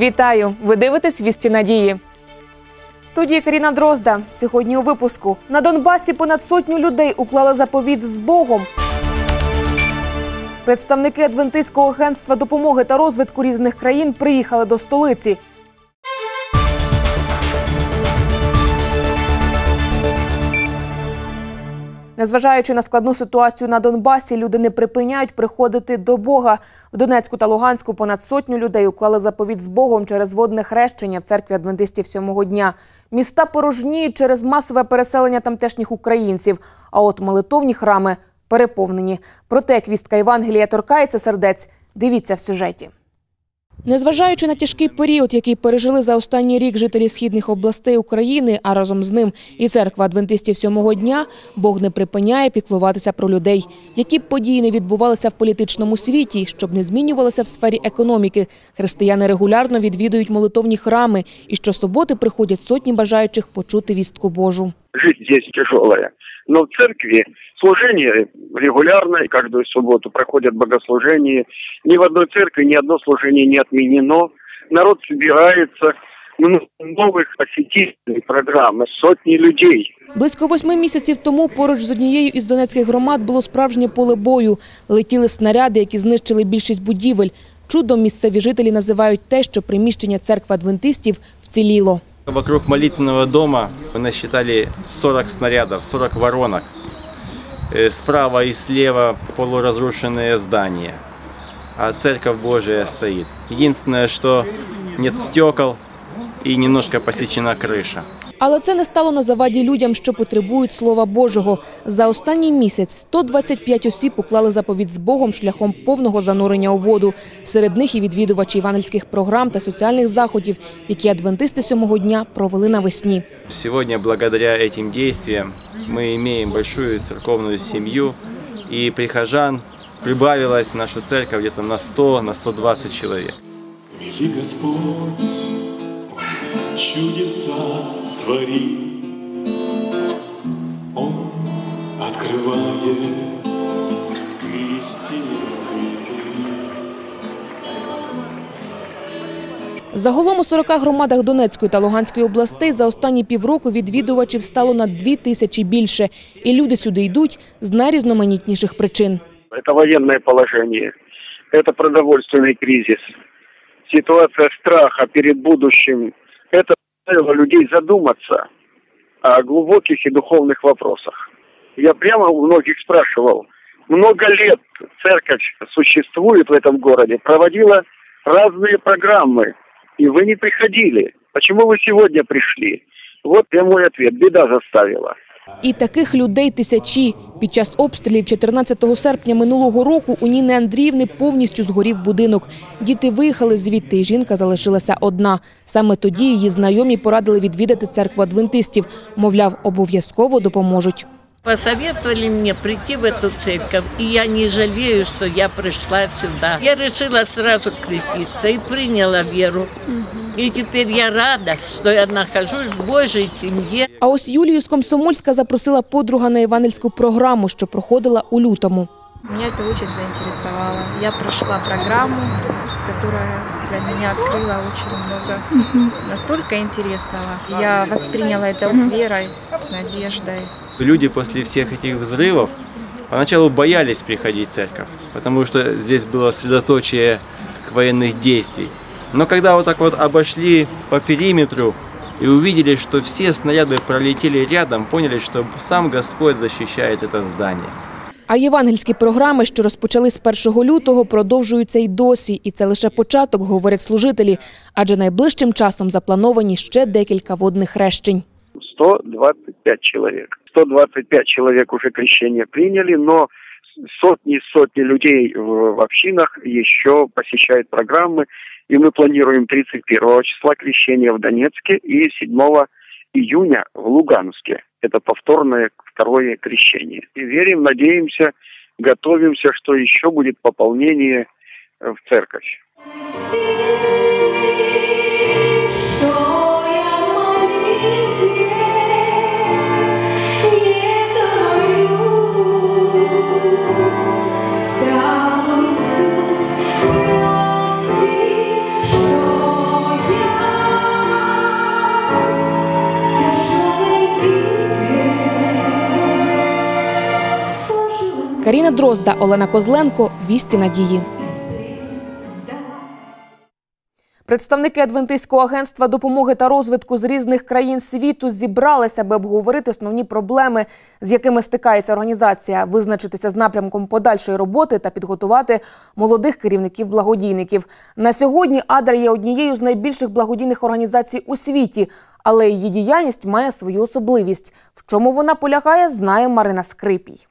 Вітаю! Ви дивитесь вісті надії. В студії Каріна Дрозда. Сьогодні у випуску на Донбасі понад сотню людей уклали заповіт з Богом. Представники Адвентистського агентства допомоги та розвитку різних країн приїхали до столиці. Незважаючи на складну ситуацію на Донбасі, люди не припиняють приходити до Бога. В Донецьку та Луганську понад сотню людей уклали заповіт з Богом через водне хрещення в церкві адвентистів сьомого дня. Міста порожніють через масове переселення тамтешніх українців. А от молитовні храми переповнені. Проте як вістка Євангелія торкається сердець. Дивіться в сюжеті. Незважаючи на тяжкий період, який пережили за останній рік жителі східних областей України, а разом з ним і церква адвентистів сьомого дня, Бог не припиняє піклуватися про людей. Які б події не відбувалися в політичному світі, щоб не змінювалося в сфері економіки. Християни регулярно відвідують молитовні храми, і щосуботи приходять сотні бажаючих почути вістку Божу. Здесь тяжелая. Но в церкви служение регулярно, каждую субботу проходят богослужения. Ни в одной церкви ни одно служение не отменено. Народ собирается, много новых посетителей программы, сотни людей. Близько восьми місяців тому поруч з однією із донецьких громад було справжнє поле бою. Летіли снаряди, які знищили більшість будівель. Чудом місцеві жителі називають те, що приміщення церкви адвентистів вціліло. Вокруг молитвенного дома мы насчитали 40 снарядов, 40 воронок. Э, Справа и слева полуразрушенные здания. А церковь Божия стоит. Единственное, что нет стекол и немножко посечена крыша. Але це не стало на заваді людям, що потребують Слова Божого. За останній місяць 125 осіб уклали заповідь з Богом шляхом повного занурення у воду. Серед них і відвідувачі івангельських програм та соціальних заходів, які адвентисти сьомого дня провели навесні. Сегодня, благодаря этим действиям, мы имеем большую церковную семью, и прихожан прибавилось в нашу церковь где-то на 100, на 120 человек. Вели Господь, чудеса творит, Он открывает к истине двери. Загалом у 40 громадах Донецької та Луганської областей за останні півроку відвідувачів стало на дві тисячі більше. І люди сюди йдуть з найрізноманітніших причин. Это военное положение, это продовольственный кризис, ситуация страха перед будущим. Заставило людей задуматься о глубоких и духовных вопросах. Я прямо у многих спрашивал, много лет церковь существует в этом городе, проводила разные программы, и вы не приходили. Почему вы сегодня пришли? Вот прямой ответ. Беда заставила. І таких людей тисячі. Під час обстрілів 14 серпня минулого року у Ніни Андріївни повністю згорів будинок. Діти виїхали звідти, і жінка залишилася одна. Саме тоді її знайомі порадили відвідати церкву адвентистів. Мовляв, обов'язково допоможуть. Посоветовали мне прийти в эту церковь, и я не жалею, что я пришла сюда. Я решила сразу креститься и приняла веру. И теперь я рада, что я нахожусь в Божьей семье. А ось Юлію з Комсомольська запросила подруга на івангельську програму, що проходила у лютому. Меня это очень заинтересовало. Я прошла программу, которая для меня открыла очень много настолько интересного. Я восприняла это с верой, с надеждой. Люди после всех этих взрывов поначалу боялись приходить в церковь, потому что здесь было средоточие военных действий. Но когда вот так вот обошли по периметру и увидели, что все снаряды пролетели рядом, поняли, что сам Господь защищает это здание. А євангельські програми, що розпочали з 1 лютого, продовжуються й досі. І це лише початок, говорять служителі. Адже найближчим часом заплановані ще декілька водних хрещень. 125 человек. 125 человек уже крещение приняли, но сотни и сотни людей в, в общинах еще посещают программы, и мы планируем 31 числа крещение в Донецке и 7 июня в Луганске. Это повторное второе крещение. И верим, надеемся, готовимся, что еще будет пополнение э, в церковь. Каріна Дрозда, Олена Козленко. Вісті надії. Представники Адвентистського агентства допомоги та розвитку з різних країн світу зібралися, аби обговорити основні проблеми, з якими стикається організація, визначитися з напрямком подальшої роботи та підготувати молодих керівників-благодійників. На сьогодні Адра є однією з найбільших благодійних організацій у світі, але її діяльність має свою особливість. В чому вона полягає, знає Марина Скрипій.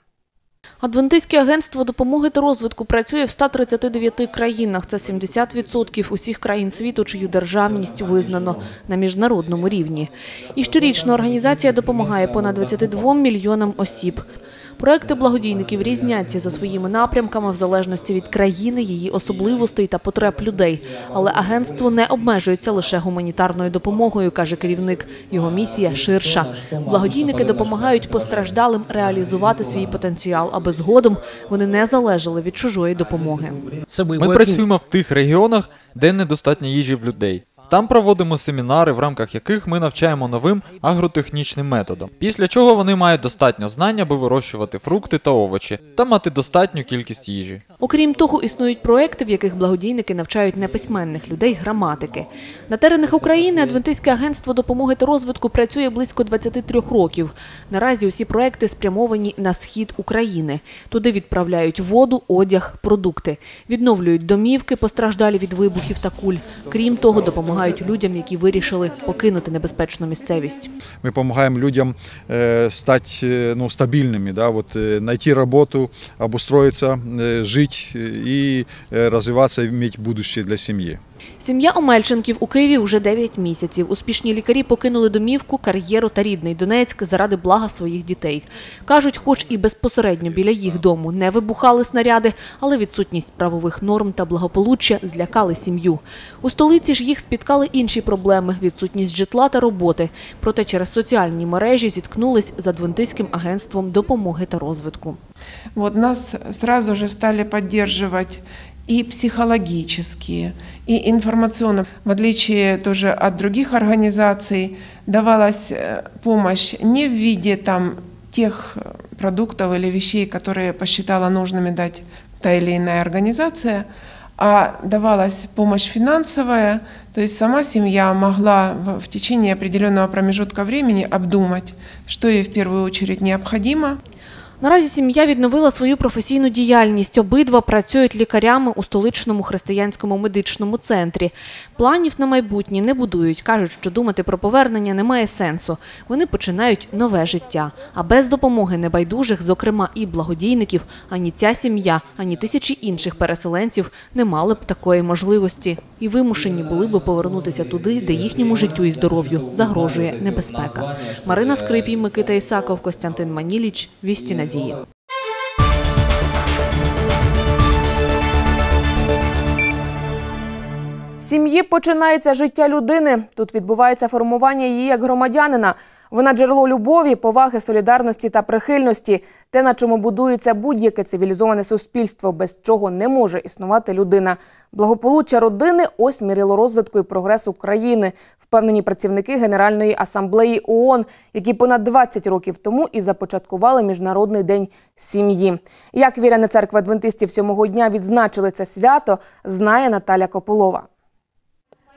Адвентистське агентство допомоги та розвитку працює в 139 країнах. Це 70% усіх країн світу, чию державність визнано на міжнародному рівні. І щорічно організація допомагає понад 22 мільйонам осіб. Проекти благодійників різняться за своїми напрямками в залежності від країни, її особливостей та потреб людей. Але агентство не обмежується лише гуманітарною допомогою, каже керівник. Його місія ширша. Благодійники допомагають постраждалим реалізувати свій потенціал, аби згодом вони не залежали від чужої допомоги. Ми працюємо в тих регіонах, де недостатньо їжі в людей. Там проводимо семінари, в рамках яких ми навчаємо новим агротехнічним методам. Після чого вони мають достатньо знань, аби вирощувати фрукти та овочі та мати достатню кількість їжі. Окрім того, існують проекти, в яких благодійники навчають неписьменних людей граматики. На теренах України Адвентистське агентство допомоги та розвитку працює близько 23 років. Наразі усі проекти спрямовані на схід України. Туди відправляють воду, одяг, продукти, відновлюють домівки, постраждалі від вибухів та куль. Крім того, допомагають людям, які вирішили покинути небезпечну місцевість. Мы помогаем людям э, стать э, ну, стабильными, да, вот, э, найти работу, обустроиться, э, жить э, и э, развиваться, иметь будущее для семьи. Сім'я Омельченків у Києві вже 9 місяців. Успішні лікарі покинули домівку, кар'єру та рідний Донецьк заради блага своїх дітей. Кажуть, хоч і безпосередньо біля їх дому не вибухали снаряди, але відсутність правових норм та благополуччя злякали сім'ю. У столиці ж їх спіткали інші проблеми – відсутність житла та роботи. Проте через соціальні мережі зіткнулись з Адвентистським агентством допомоги та розвитку. Вот нас сразу же стали поддерживать и психологически, и информационно. В отличие тоже от других организаций, давалась э, помощь не в виде там тех э, продуктов или вещей, которые посчитала нужными дать та или иная организация, а давалась помощь финансовая, то есть сама семья могла в течение определенного промежутка времени обдумать, что ей в первую очередь необходимо, Наразі сім'я відновила свою професійну діяльність. Обидва працюють лікарями у столичному християнському медичному центрі. Планів на майбутнє не будують. Кажуть, що думати про повернення немає сенсу. Вони починають нове життя. А без допомоги небайдужих, зокрема і благодійників, ані ця сім'я, ані тисячі інших переселенців не мали б такої можливості. І вимушені були б повернутися туди, де їхньому життю і здоров'ю загрожує небезпека. Марина Скрипій, Микита Ісаков, Костянтин Маніліч. Вісті надії. Сім'ї починається життя людини. Тут відбувається формування її як громадянина. Вона джерело любові, поваги, солідарності та прихильності, те, на чому будується будь-яке цивілізоване суспільство, без чого не може існувати людина. Благополуччя родини ось мірило розвитку і прогресу країни, впевнені працівники Генеральної асамблеї ООН, які понад 20 років тому і започаткували Міжнародний день сім'ї. Як віряни церкви адвентистів сьомого дня відзначили це свято, знає Наталя Кополова.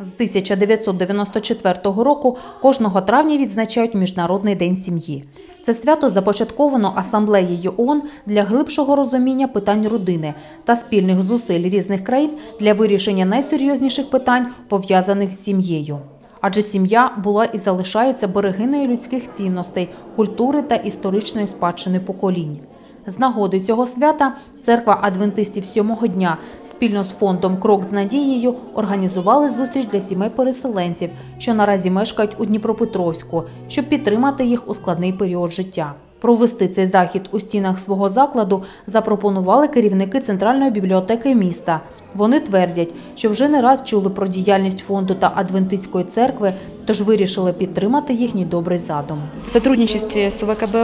З 1994 року кожного травня відзначають Міжнародний день сім'ї. Це свято започатковано асамблеєю ООН для глибшого розуміння питань родини та спільних зусиль різних країн для вирішення найсерйозніших питань, пов'язаних з сім'єю. Адже сім'я була і залишається берегиною людських цінностей, культури та історичної спадщини поколінь. З нагоди цього свята церква адвентистів сьомого дня спільно з фондом Крок з надією організували зустріч для сімей переселенців, що наразі мешкають у Дніпропетровську, щоб підтримати їх у складний період життя. Провести цей захід у стінах свого закладу запропонували керівники центральної бібліотеки міста. Вони твердять, що вже не раз чули про діяльність фонду та адвентистської церкви, тож вирішили підтримати їхній добрий задум. В сотрудничестве с УВКБ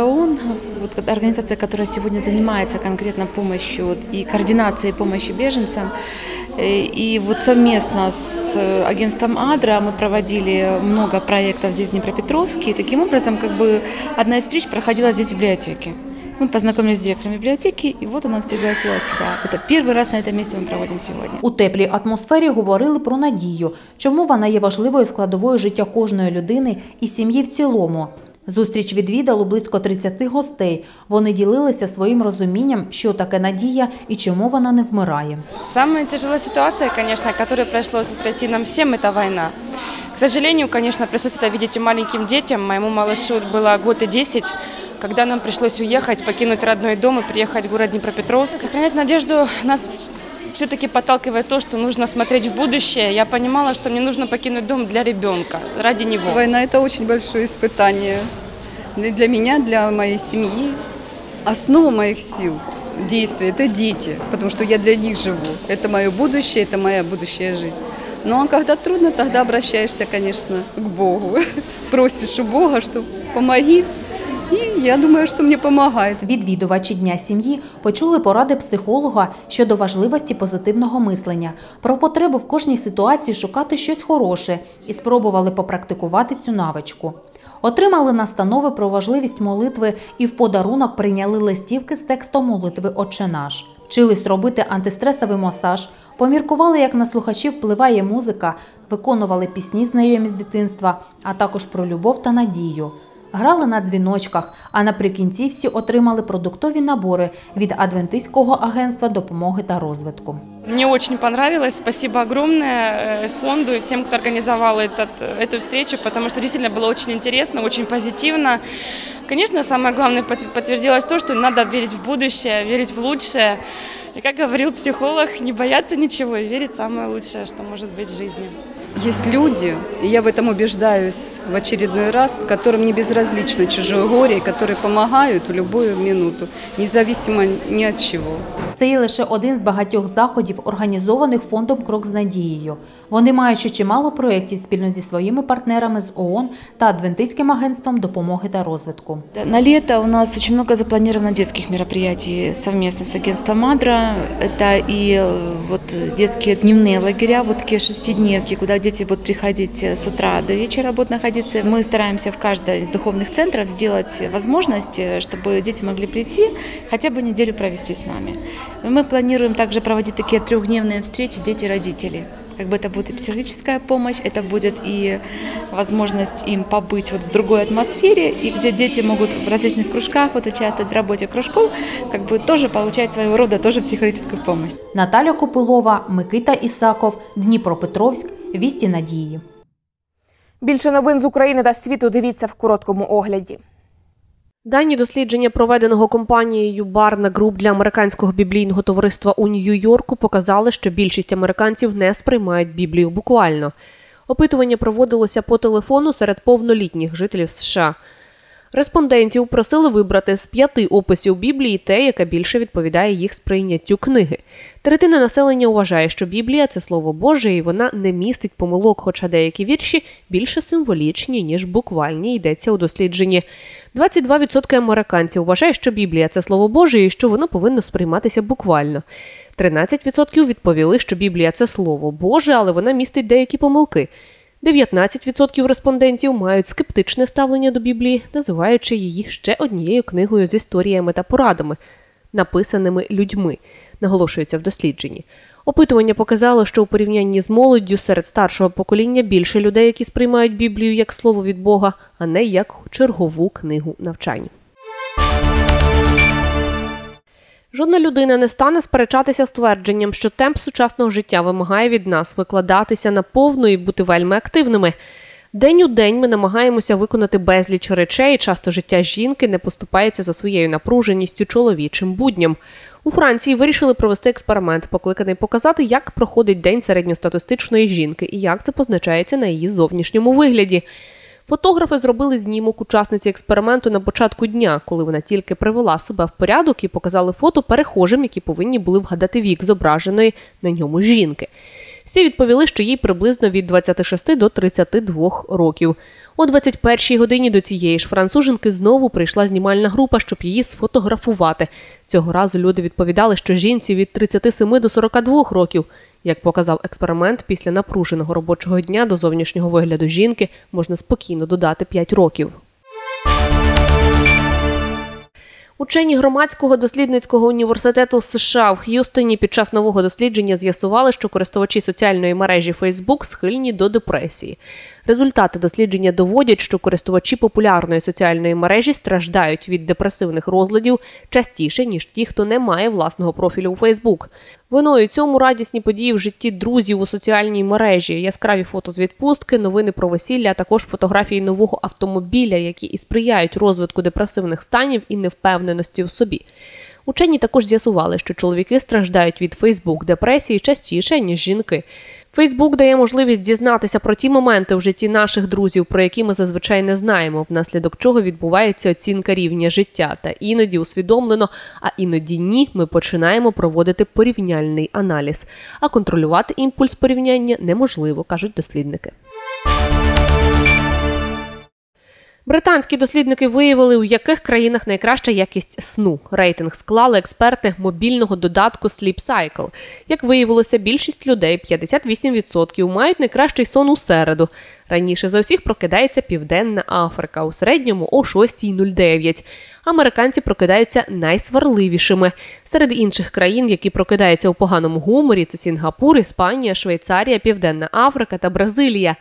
вот организация, которая сегодня занимается конкретно помощью и координацией помощи беженцам, э, и вот совместно с э, агентством АДРА мы проводили много проектов здесь в Днепропетровске. И таким образом, как бы одна из встреч проходила здесь в библиотеке. Мы познакомились с директором библиотеки, и вот она нас пригласила сюда. Это первый раз на этом месте мы проводим сегодня. У теплій атмосфері говорили про надію, чому вона є важливою складовою життя кожної людини і сім'ї в цілому. Зустріч відвідало близько 30 гостей. Вони ділилися своїм розумінням, що таке надія і чому вона не вмирає. Самая тяжелая ситуация, конечно, которую пришлось пройти нам всем, это война. К сожалению, конечно, пришлось это видеть и маленьким детям. Моему малышу было год и 10, когда нам пришлось уехать, покинуть родной дом и приехать в город Днепропетровск. Сохранять надежду нас все-таки подталкивает то, что нужно смотреть в будущее. Я понимала, что мне нужно покинуть дом для ребенка, ради него. Война – это очень большое испытание. Для меня, для моей семьи. Основа моих сил действия – это дети, потому что я для них живу. Это мое будущее, это моя будущая жизнь. Ну а когда трудно, тогда обращаешься, конечно, к Богу. Просишь у Бога, что помоги. І я думаю, що мені допомагає. Відвідувачі Дня сім'ї почули поради психолога щодо важливості позитивного мислення, про потребу в кожній ситуації шукати щось хороше і спробували попрактикувати цю навичку. Отримали настанови про важливість молитви і в подарунок прийняли листівки з текстом молитви «Отче наш». Вчились робити антистресовий масаж, поміркували, як на слухачів впливає музика, виконували пісні знайомі з дитинства, а також про любов та надію. Грали на дзвіночках, а наприкінці всі отримали продуктові набори від Адвентистського агентства допомоги та розвитку. Мне очень понравилось. Спасибо огромное э, фонду и всем, кто организовал этот, эту встречу, потому что действительно было очень интересно, очень позитивно. Конечно, самое главное под- подтвердилось то, что надо верить в будущее, верить в лучшее. И как говорил психолог, не бояться ничего и верить в самое лучшее, что может быть в жизни. Есть люди, и я в этом убеждаюсь в очередной раз, которым не безразлично чужое горе, и которые помогают в любую минуту, независимо ни от чего. Це є лише один з багатьох заходів, організованих фондом Крок з надією. Вони мають ще чимало проєктів спільно зі своїми партнерами з ООН та Адвентистським агентством допомоги та розвитку. Да, На лето у нас очень много запланировано детских мероприятий совместно с агентством «Мадра». Это и э, вот детские дневные лагеря, вот такие шестидневки, куда дети будут приходить с утра до вечера будут находиться. Мы стараемся в каждой из духовных центров сделать возможность, э, чтобы дети могли прийти, хотя бы неделю провести с нами. И Мы планируем также проводить такие трехдневные встречи «Дети-родители». Как бы это будет и психологическая помощь, это будет и возможность им побыть вот в другой атмосфере, и где дети могут в различных кружках вот участвовать в работе кружков, как бы тоже получать своего рода тоже психологическую помощь. Наталя Копилова, Микита Ісаков, Дніпропетровськ, Вісті Надії. Більше новин з України та світу дивіться в короткому огляді. Дані дослідження, проведеного компанією Barna Group для американського біблійного товариства у Нью-Йорку, показали, що більшість американців не сприймають Біблію буквально. Опитування проводилося по телефону серед повнолітніх жителів США. Респондентів просили вибрати з п'яти описів Біблії те, яке більше відповідає їх сприйняттю книги. Третина населення вважає, що Біблія це слово Боже, і вона не містить помилок, хоча деякі вірші більше символічні, ніж буквальні, йдеться у дослідженні. 22% американців вважають, що Біблія це слово Боже і що воно повинно сприйматися буквально. 13% відповіли, що Біблія це слово Боже, але вона містить деякі помилки. 19% респондентів мають скептичне ставлення до Біблії, називаючи її ще однією книгою з історіями та порадами, написаними людьми, наголошується в дослідженні. Опитування показало, що у порівнянні з молоддю серед старшого покоління більше людей, які сприймають Біблію як слово від Бога, а не як чергову книгу навчань. Жодна людина не стане сперечатися з твердженням, що темп сучасного життя вимагає від нас викладатися наповну і бути вельми активними. День у день ми намагаємося виконати безліч речей, часто життя жінки не поступається за своєю напруженістю чоловічим будням. У Франції вирішили провести експеримент, покликаний показати, як проходить день середньостатистичної жінки і як це позначається на її зовнішньому вигляді. Фотографи зробили знімок учасниці експерименту на початку дня, коли вона тільки привела себе в порядок і показали фото перехожим, які повинні були вгадати вік зображеної на ньому жінки. Всі відповіли, що їй приблизно від 26 до 32 років. О 21-й годині до цієї ж француженки знову прийшла знімальна група, щоб її сфотографувати. Цього разу люди відповідали, що жінці від 37 до 42 років. Як показав експеримент, після напруженого робочого дня до зовнішнього вигляду жінки можна спокійно додати 5 років. Учені громадського дослідницького університету США в Х'юстоні під час нового дослідження з'ясували, що користувачі соціальної мережі Facebook схильні до депресії. Результати дослідження доводять, що користувачі популярної соціальної мережі страждають від депресивних розладів частіше, ніж ті, хто не має власного профілю у Facebook. Виною цьому радісні події в житті друзів у соціальній мережі, яскраві фото з відпустки, новини про весілля, а також фотографії нового автомобіля, які і сприяють розвитку депресивних станів і невпевненості в собі. Учені також з'ясували, що чоловіки страждають від Фейсбук депресії частіше, ніж жінки. Фейсбук дає можливість дізнатися про ті моменти в житті наших друзів, про які ми зазвичай не знаємо, внаслідок чого відбувається оцінка рівня життя. Та іноді усвідомлено, а іноді ні, ми починаємо проводити порівняльний аналіз. А контролювати імпульс порівняння неможливо, кажуть дослідники. Британські дослідники виявили, у яких країнах найкраща якість сну. Рейтинг склали експерти мобільного додатку Sleep Cycle. Як виявилося, більшість людей 58% мають найкращий сон у середу. Раніше за усіх прокидається Південна Африка, у середньому о 6.09. Американці прокидаються найсварливішими. Серед інших країн, які прокидаються у поганому гуморі, це Сінгапур, Іспанія, Швейцарія, Південна Африка та Бразилія.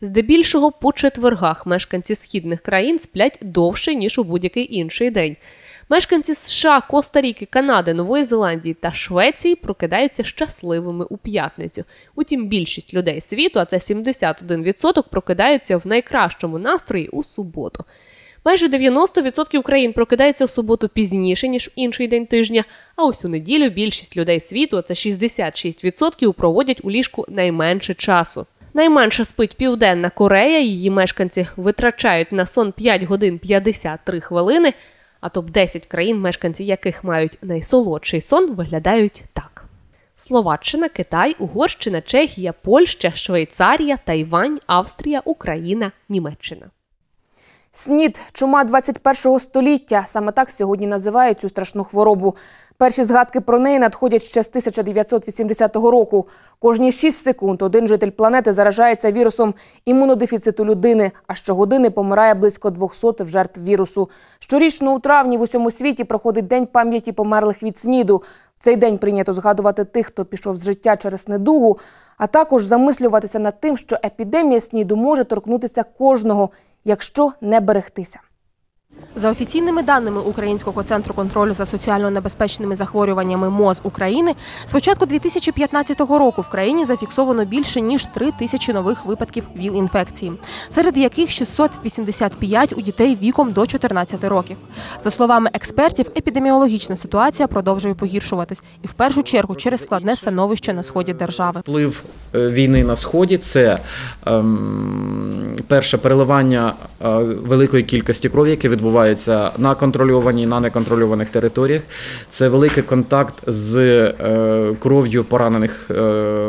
Здебільшого по четвергах мешканці східних країн сплять довше, ніж у будь-який інший день. Мешканці США, Коста-Ріки, Канади, Нової Зеландії та Швеції прокидаються щасливими у п'ятницю. Утім, більшість людей світу, а це 71%, прокидаються в найкращому настрої у суботу. Майже 90% країн прокидаються в суботу пізніше, ніж в інший день тижня, а ось у неділю більшість людей світу, а це 66%, проводять у ліжку найменше часу. Найменше спить Південна Корея. Її мешканці витрачають на сон 5 годин 53 хвилини. А топ 10 країн, мешканці яких мають найсолодший сон, виглядають так: Словаччина, Китай, Угорщина, Чехія, Польща, Швейцарія, Тайвань, Австрія, Україна, Німеччина. СНІД – чума 21-го століття. Саме так сьогодні називають цю страшну хворобу. Перші згадки про неї надходять ще з 1980 року. Кожні 6 секунд один житель планети заражається вірусом імунодефіциту людини, а щогодини помирає близько 200 жертв вірусу. Щорічно у травні в усьому світі проходить День пам'яті померлих від СНІДу. В цей день прийнято згадувати тих, хто пішов з життя через недугу, а також замислюватися над тим, що епідемія СНІДу може торкнутися кожного, якщо не берегтися. За офіційними даними Українського центру контролю за соціально небезпечними захворюваннями МОЗ України, з початку 2015 року в країні зафіксовано більше ніж 3 тисячі нових випадків ВІЛ-інфекції, серед яких 685 у дітей віком до 14 років. За словами експертів, епідеміологічна ситуація продовжує погіршуватись, і в першу чергу через складне становище на сході держави. Вплив е, війни на сході це ем, перше переливання е, великої кількості крові, яке відбувається на контрольованій, на неконтрольованих територіях. Це великий контакт з е, кров'ю поранених е,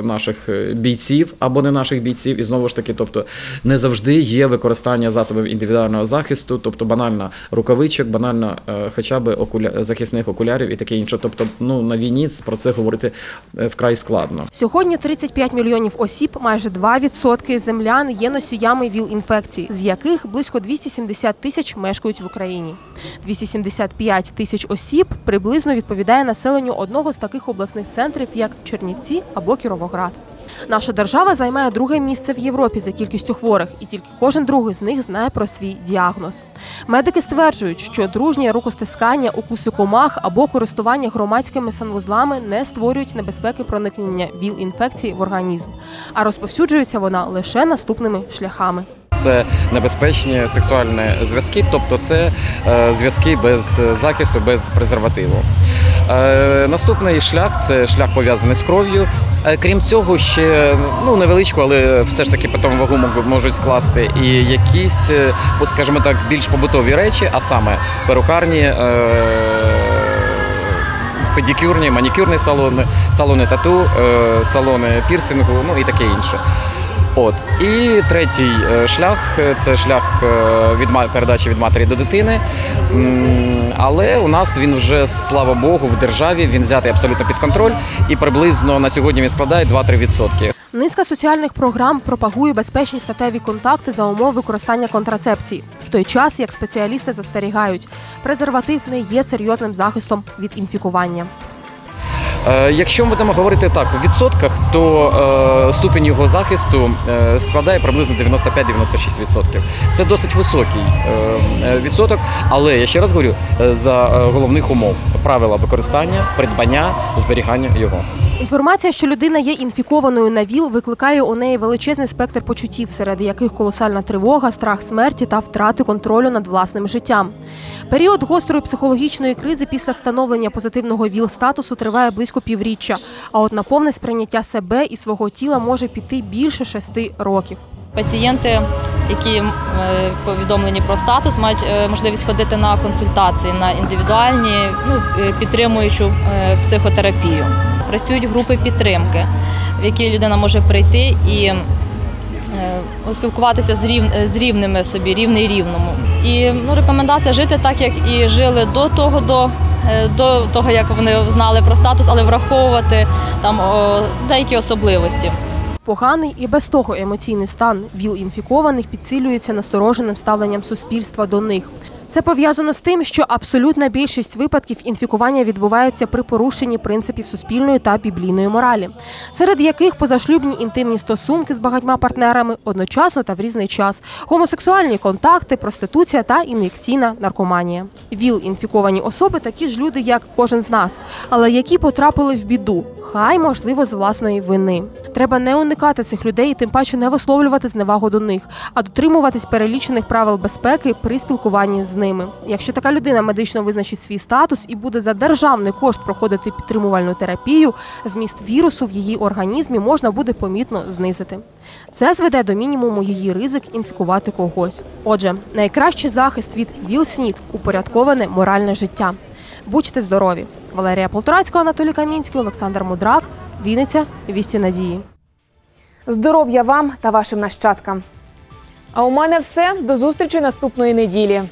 наших бійців або не наших бійців. І знову ж таки, тобто не завжди є використання засобів індивідуального захисту, тобто банально рукавичок, банально е, хоча б окуля... захисних окулярів і таке інше. Тобто, ну на війні про це говорити е, вкрай складно. Сьогодні 35 мільйонів осіб, майже 2% землян є носіями ВІЛ-інфекцій, з яких близько 270 тисяч мешкають в Україні. 275 тисяч осіб приблизно відповідає населенню одного з таких обласних центрів, як Чернівці або Кіровоград. Наша держава займає друге місце в Європі за кількістю хворих, і тільки кожен другий з них знає про свій діагноз. Медики стверджують, що дружнє рукостискання, укуси комах або користування громадськими санвузлами не створюють небезпеки проникнення ВІЛ-інфекції в організм, а розповсюджується вона лише наступними шляхами. Це небезпечні сексуальні зв'язки, тобто це е, зв'язки без захисту, без презервативу. Е, наступний шлях це шлях пов'язаний з кров'ю. Е, крім цього, ще ну невеличку, але все ж таки потім вагу можуть скласти і якісь, скажімо так, більш побутові речі, а саме перукарні. Педикюрні, манікюрні салони, салони тату, салони пірсингу, ну і таке інше. От і третій е, шлях це шлях е, від передачі від матері до дитини. Але у нас він вже, слава Богу, в державі він взятий абсолютно під контроль, і приблизно на сьогодні він складає 2-3%. Низка соціальних програм пропагує безпечні статеві контакти за умов використання контрацепції. В той час, як спеціалісти застерігають, презерватив не є серйозним захистом від інфікування. Е, Якщо ми будемо говорити так в відсотках, то е, ступінь його захисту е, складає приблизно 95-96%. Це досить високий відсоток, але я ще раз говорю за головних умов правила використання, придбання, зберігання його. Інформація, що людина є інфікованою на ВІЛ, викликає у неї величезний спектр почуттів, серед яких колосальна тривога, страх смерті та втрати контролю над власним життям. Період гострої психологічної кризи після встановлення позитивного ВІЛ-статусу триває близько півріччя. А от на повне сприйняття себе і свого тіла може піти більше шести років. Пацієнти, які е, повідомлені про статус, мають е, можливість ходити на консультації на індивідуальні, ну, е, підтримуючу психотерапію. Працюють групи підтримки, в які людина може прийти і е, спілкуватися з, рів, з рівними собі, рівний рівному. І ну, рекомендація жити так, як і жили до того, до, е, до того, як вони знали про статус, але враховувати там деякі особливості. Поганий і без того емоційний стан ВІЛ-інфікованих підсилюється настороженим ставленням суспільства до них. Це пов'язано з тим, що абсолютна більшість випадків інфікування відбувається при порушенні принципів суспільної та біблійної моралі, серед яких позашлюбні інтимні стосунки з багатьма партнерами одночасно та в різний час, гомосексуальні контакти, проституція та ін'єкційна наркоманія. ВІЛ-інфіковані особи такі ж люди, як кожен з нас, але які потрапили в біду, хай можливо з власної вини. Треба не уникати цих людей і тим паче не висловлювати зневагу до них, а дотримуватись перелічених правил безпеки при спілкуванні з ними. Якщо така людина медично визначить свій статус і буде за державний кошт проходити підтримувальну терапію, зміст вірусу в її організмі можна буде помітно знизити. Це зведе до мінімуму її ризик інфікувати когось. Отже, найкращий захист від ВІЛ-СНІД – упорядковане моральне життя. Будьте здорові! Валерія Полторацька, Анатолій Камінський, Олександр Мудрак, Вінниця, Вісті Надії. Здоров'я вам та вашим нащадкам. А у мене все. До зустрічі наступної неділі.